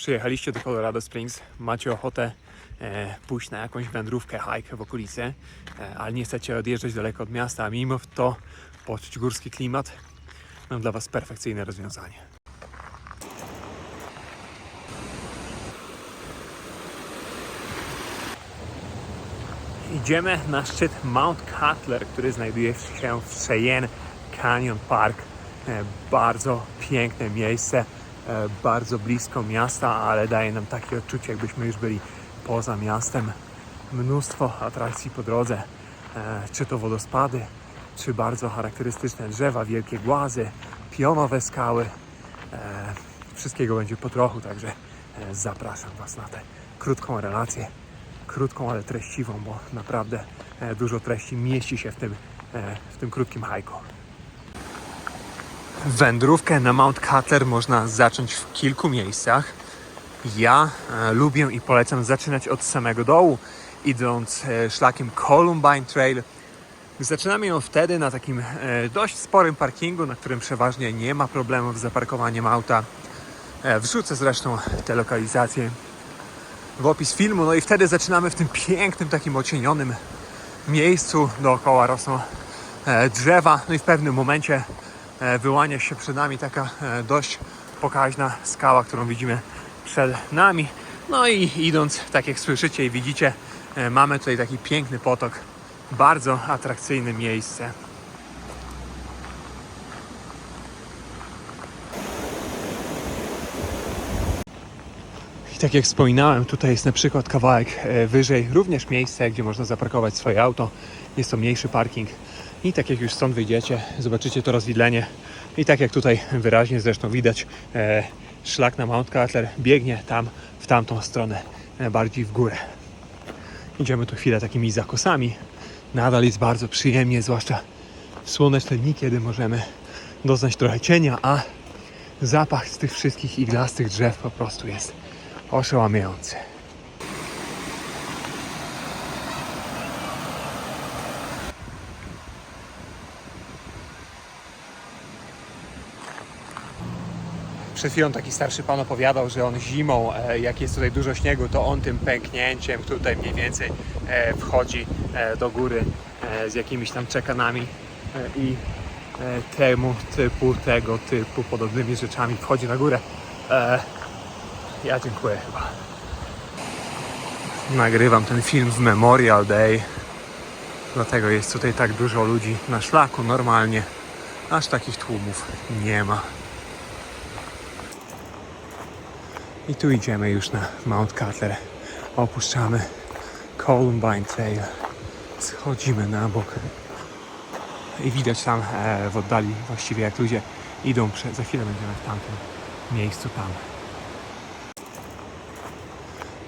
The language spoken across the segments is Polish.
przyjechaliście do Colorado Springs, macie ochotę e, pójść na jakąś wędrówkę, hike w okolicy, e, ale nie chcecie odjeżdżać daleko od miasta, a mimo to poczuć górski klimat, mam dla Was perfekcyjne rozwiązanie. Idziemy na szczyt Mount Cutler, który znajduje się w Cheyenne Canyon Park. E, Bardzo piękne miejsce, bardzo blisko miasta, ale daje nam takie odczucie, jakbyśmy już byli poza miastem. Mnóstwo atrakcji po drodze, e, czy to wodospady, czy bardzo charakterystyczne drzewa, wielkie głazy, pionowe skały. E, Wszystkiego będzie po trochu, także e, zapraszam Was na tę krótką relację krótką, ale treściwą, bo naprawdę e, dużo treści mieści się w tym, e, w tym krótkim hajku. Wędrówkę na Mount Cutler można zacząć w kilku miejscach. Ja e, lubię i polecam zaczynać od samego dołu, idąc e, szlakiem Columbine Trail. Zaczynamy ją wtedy na takim e, dość sporym parkingu, na którym przeważnie nie ma problemów z zaparkowaniem auta. Wrzucę zresztą te lokalizacje w opis filmu. No i wtedy zaczynamy w tym pięknym, takim ocienionym miejscu. Dookoła rosną drzewa. No i w pewnym momencie wyłania się przed nami taka e, dość pokaźna skała, którą widzimy przed nami. No i idąc, tak jak słyszycie i widzicie, e, mamy tutaj taki piękny potok. Bardzo atrakcyjne miejsce. I tak jak wspominałem, tutaj jest na przykład kawałek e, wyżej, również miejsce, gdzie można zaparkować swoje auto. Jest to mniejszy parking. I tak jak już stąd wyjdziecie, zobaczycie to rozwidlenie. I tak jak tutaj wyraźnie zresztą widać, e, szlak na Mount Cutler biegnie tam, w tamtą stronę, e, bardziej w górę. Idziemy tu chwilę takimi zakosami. Nadal jest bardzo przyjemnie, zwłaszcza w słoneczne dni, kiedy możemy doznać trochę cienia, a zapach z tych wszystkich iglastych drzew po prostu jest oszałamiający. Przed chwilą taki starszy pan opowiadał, że on zimą, e, jak jest tutaj dużo śniegu, to on tym pęknięciem tutaj mniej więcej e, wchodzi e, do góry z jakimiś tam czekanami i temu typu, tego typu podobnymi rzeczami wchodzi na górę. Ja dziękuję chyba. Nagrywam ten film w Memorial Day. Dlatego jest tutaj tak dużo ludzi na szlaku normalnie. Aż takich tłumów nie ma. I tu idziemy już na Mount Cutler. Opuszczamy Columbine Trail. Schodzimy na bok. I widać tam e, w oddali właściwie jak ludzie idą. Prze- za chwilę będziemy w tamtym miejscu tam.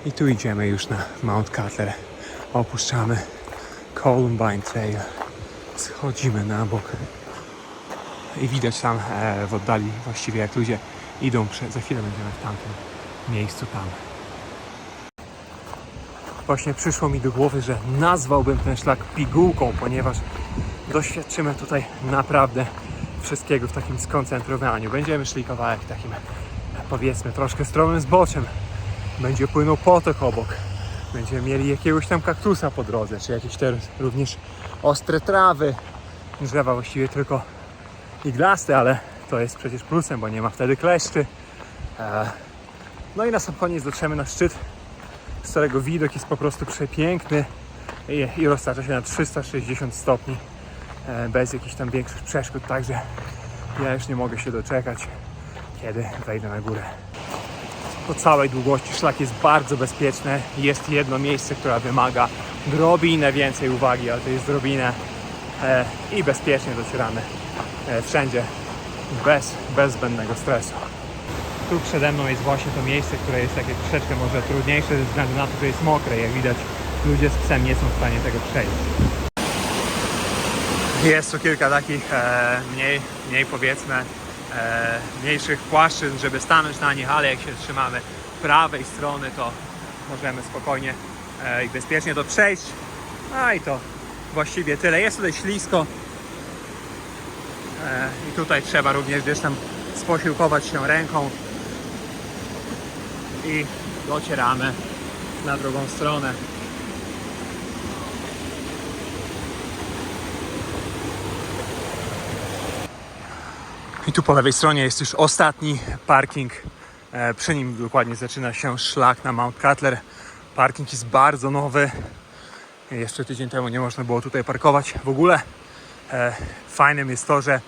I tu idziemy już na Mount Cutler. Opuszczamy Columbine Trail. Schodzimy na bok. I widać tam e, w oddali właściwie jak ludzie idą. Prze- za chwilę będziemy w tamtym miejscu tam. Właśnie przyszło mi do głowy, że nazwałbym ten szlak pigułką, ponieważ doświadczymy tutaj naprawdę wszystkiego w takim skoncentrowaniu. Będziemy szli kawałek takim, powiedzmy, troszkę stromym zboczem. Będzie płynął potok obok. Będziemy mieli jakiegoś tam kaktusa po drodze, czy jakieś te również ostre trawy. Drzewa właściwie tylko iglaste, ale to jest przecież plusem, bo nie ma wtedy kleszczy. E, No i na sam koniec dotrzemy na szczyt, z którego widok jest po prostu przepiękny i, i roztacza się na 360 stopni e, bez jakichś tam większych przeszkód, także ja już nie mogę się doczekać, kiedy wejdę na górę. Po całej długości szlak jest bardzo bezpieczny. Jest jedno miejsce, które wymaga drobinę więcej uwagi, ale to jest drobinę e, i bezpiecznie docieramy e, wszędzie bez, bez zbędnego stresu. Tu przede mną jest właśnie to miejsce, które jest takie troszeczkę może trudniejsze ze względu na to, że jest mokre. Jak widać, ludzie z psem nie są w stanie tego przejść. Jest tu kilka takich e, mniej, mniej powiedzmy e, mniejszych płaszczyzn, żeby stanąć na nich, ale jak się trzymamy prawej strony, to możemy spokojnie e, i bezpiecznie to przejść. A i to właściwie tyle. Jest tutaj ślisko e, i tutaj trzeba również gdzieś tam sposiłkować się ręką i docieramy na drugą stronę. I tu po lewej stronie jest już ostatni parking. E, Przy nim dokładnie zaczyna się szlak na Mount Cutler. Parking jest bardzo nowy. Jeszcze tydzień temu nie można było tutaj parkować w ogóle. E, Fajnym jest to, że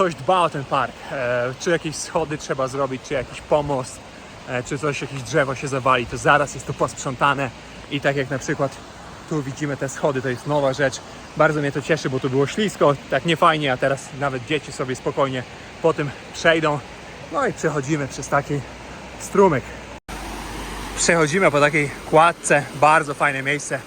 ktoś dba o ten park. E, Czy jakieś schody trzeba zrobić, czy jakiś pomost, e, czy coś, jakieś drzewo się zawali, to zaraz jest to posprzątane. I tak jak na przykład tu widzimy te schody, to jest nowa rzecz. Bardzo mnie to cieszy, bo tu było ślisko, tak nie fajnie, a teraz nawet dzieci sobie spokojnie po tym przejdą. No i przechodzimy przez taki strumyk. Przechodzimy po takiej kładce, bardzo fajne miejsce.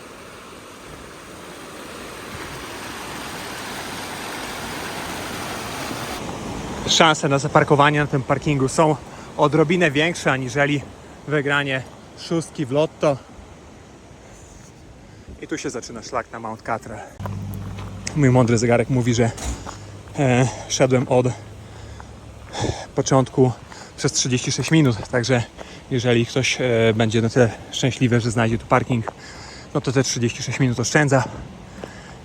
Szanse na zaparkowanie na tym parkingu są odrobinę większe aniżeli wygranie szóstki w lotto. I tu się zaczyna szlak na Mount Cutler. Mój mądry zegarek mówi, że e, szedłem od początku przez 36 minut, także jeżeli ktoś e, będzie na tyle szczęśliwy, że znajdzie tu parking, no to te 36 minut oszczędza,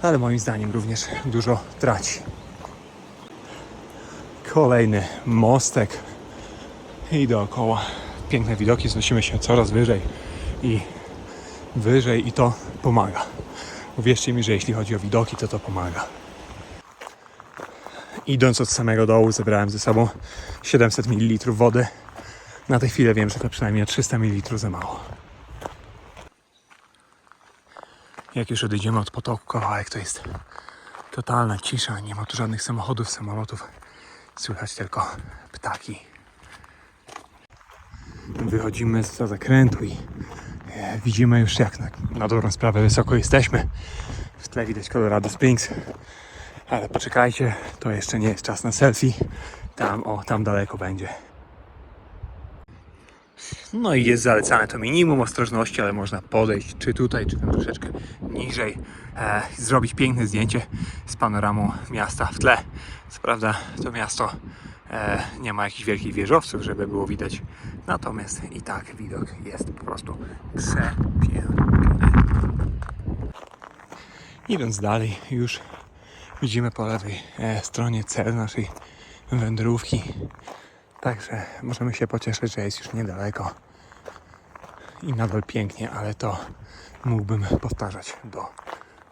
ale moim zdaniem również dużo traci. Kolejny mostek i dookoła piękne widoki, znosimy się coraz wyżej i wyżej i to pomaga. Uwierzcie mi, że jeśli chodzi o widoki, to to pomaga. Idąc od samego dołu zebrałem ze sobą 700 ml wody. Na tę chwilę wiem, że to przynajmniej o 300 ml za mało. Jak już odejdziemy od potoku kawałek, to jest totalna cisza. Nie ma tu żadnych samochodów, samolotów. Słychać tylko ptaki. Wychodzimy z zakrętu i e, widzimy już jak na, na dobrą sprawę wysoko jesteśmy. W tle widać Colorado Springs. Ale poczekajcie, to jeszcze nie jest czas na selfie. Tam, o, tam daleko będzie. No i jest zalecane to minimum ostrożności, ale można podejść czy tutaj, czy tam troszeczkę niżej, e, zrobić piękne zdjęcie z panoramą miasta w tle. Co prawda to miasto e, nie ma jakichś wielkich wieżowców, żeby było widać, natomiast i tak widok jest po prostu przepiękny. Idąc dalej, już widzimy po lewej e, stronie cel naszej wędrówki. Także możemy się pocieszyć, że jest już niedaleko i nadal pięknie, ale to mógłbym powtarzać do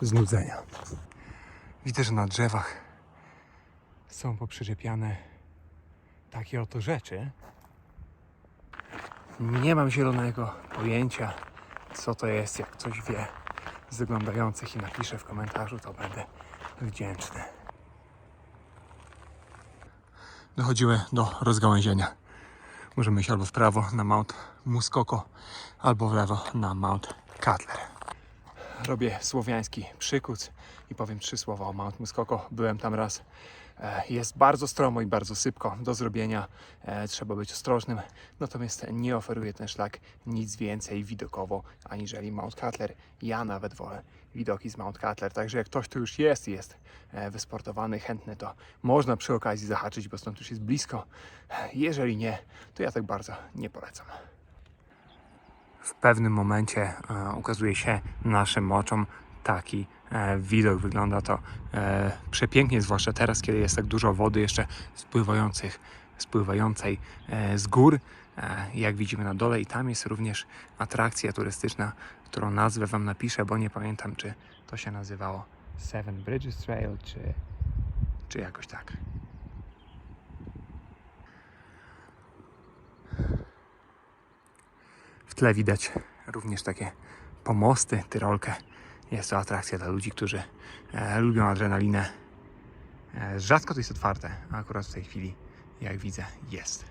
znudzenia. Widzę, że na drzewach są poprzyczepiane takie oto rzeczy. Nie mam zielonego pojęcia, co to jest. Jak ktoś wie z i napisze w komentarzu, to będę wdzięczny. Dochodzimy do rozgałęzienia. Możemy iść albo w prawo na Mount Muskoko, albo w lewo na Mount Cutler. Robię słowiański przykuc i powiem trzy słowa o Mount Muskoko. Byłem tam raz. E, Jest bardzo stromo i bardzo sypko do zrobienia. E, Trzeba być ostrożnym. Natomiast nie oferuje ten szlak nic więcej widokowo aniżeli Mount Cutler. Ja nawet wolę widoki z Mount Cutler. Także jak ktoś tu już jest, jest e, wysportowany, chętny, to można przy okazji zahaczyć, bo stąd już jest blisko. Jeżeli nie, to ja tak bardzo nie polecam w pewnym momencie ukazuje się naszym oczom taki widok. Wygląda to e, przepięknie, zwłaszcza teraz, kiedy jest tak dużo wody jeszcze spływających, spływającej e, z gór. E, jak widzimy na dole i tam jest również atrakcja turystyczna, którą nazwę Wam napiszę, bo nie pamiętam, czy to się nazywało Seven Bridges Trail, czy, czy jakoś tak. W tle widać również takie pomosty, tyrolkę. Jest to atrakcja dla ludzi, którzy e, lubią adrenalinę. E, rzadko to jest otwarte, a akurat w tej chwili, jak widzę, jest.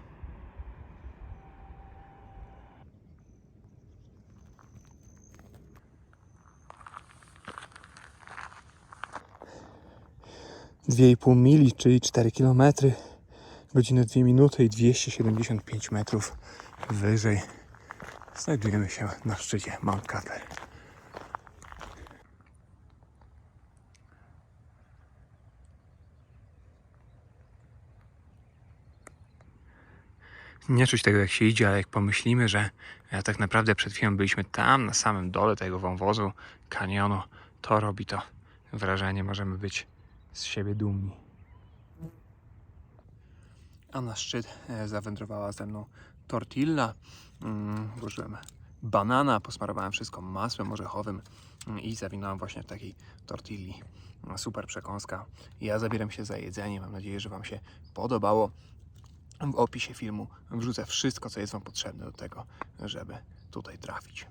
Dwie i pół mili, czyli 4 kilometry, godzinę 2 minuty i 275 metrów wyżej znajdujemy się na szczycie Mount Cutler. Nie czuć tego jak się idzie, ale jak pomyślimy, że e, tak naprawdę przed chwilą byliśmy tam na samym dole tego wąwozu, kanionu, to robi to wrażenie, możemy być z siebie dumni. A na szczyt e, zawędrowała ze mną tortilla. Mm, włożyłem banana, posmarowałem wszystko masłem orzechowym mm, i zawinąłem właśnie w takiej tortilli. Super przekąska. Ja zabieram się za jedzenie. Mam nadzieję, że Wam się podobało. W opisie filmu wrzucę wszystko, co jest Wam potrzebne do tego, żeby tutaj trafić.